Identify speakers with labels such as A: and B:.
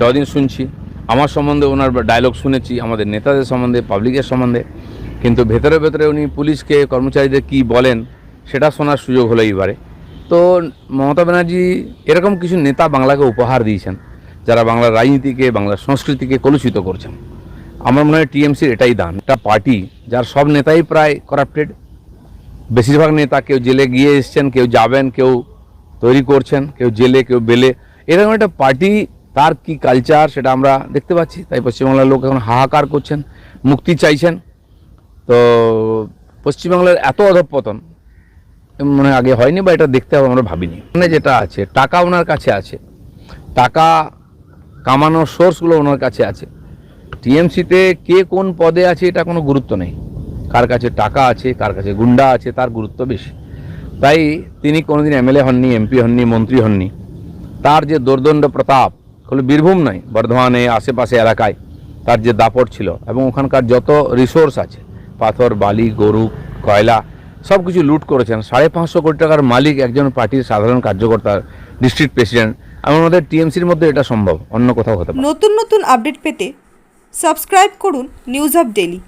A: যতদিন শুনছি, আমার সম্বন্ধে ওনার ডায়লগ শুনেছি, আমাদের নেতাদের সম্বন্ধে পাবলিকের সম্বন্ধে। কিন্তু ভেতরে ভেতরে উনি পুলিশকে, কর্মচারীদের কি বলেন, সেটা শোনার সুযোগ হলো এইবারে। তো মমতা ব্যানার্জি এরকম কিছু নেতা বাংলাকে উপহার দিয়েছেন, যারা বাংলার রাজনীতিকে, বাংলার সংস্কৃতিকে কলুষিত করছেন। আমার মনে হয় টিএমসির এটাই দান। একটা পার্টি, যার সব নেতাই প্রায় করাপ্টেড বেশিরভাগ নেতা কেউ জেলে গিয়ে এসছেন, কেউ যাবেন, কেউ তৈরি করছেন, কেউ জেলে, কেউ বেলে। এরকম একটা পার্টি তার কি কালচার সেটা আমরা দেখতে পাচ্ছি। তাই পশ্চিমবাংলার লোক এখন হাহাকার করছেন, মুক্তি চাইছেন। তো পশ্চিমবাংলার এত অধঃপতন, মনে আগে হয়নি বা এটা দেখতে হবে, আমরা ভাবিনি। মানে যেটা আছে, টাকা ওনার কাছে আছে। টাকা কামানোর সোর্সগুলো ওনার কাছে আছে। টিএমসিতে কে কোন পদে আছে এটা কোনো গুরুত্ব নেই। কার কাছে টাকা আছে, কার কাছে গুন্ডা আছে, তার গুরুত্ব বেশি। তাই তিনি কোনোদিন এমএলএ হননি, এমপি হননি, মন্ত্রী হননি। তার যে দোর্দণ্ড প্রতাপ হলো বীরভূম নয়, বর্ধমানে আশেপাশে এলাকায় তার যে দাপট ছিল এবং ওখানকার যত রিসোর্স আছে, পাথর, বালি, গরু, কয়লা, সব কিছু লুট করেছেন। সাড়ে পাঁচশো কোটি টাকার মালিক একজন পার্টির সাধারণ কার্যকর্তা ডিস্ট্রিক্ট প্রেসিডেন্ট আমার মধ্যে টিএমসির মধ্যে এটা সম্ভব, অন্য কোথাও হতে
B: নতুন নতুন আপডেট পেতে সাবস্ক্রাইব করুন নিউজ আপ ডেলি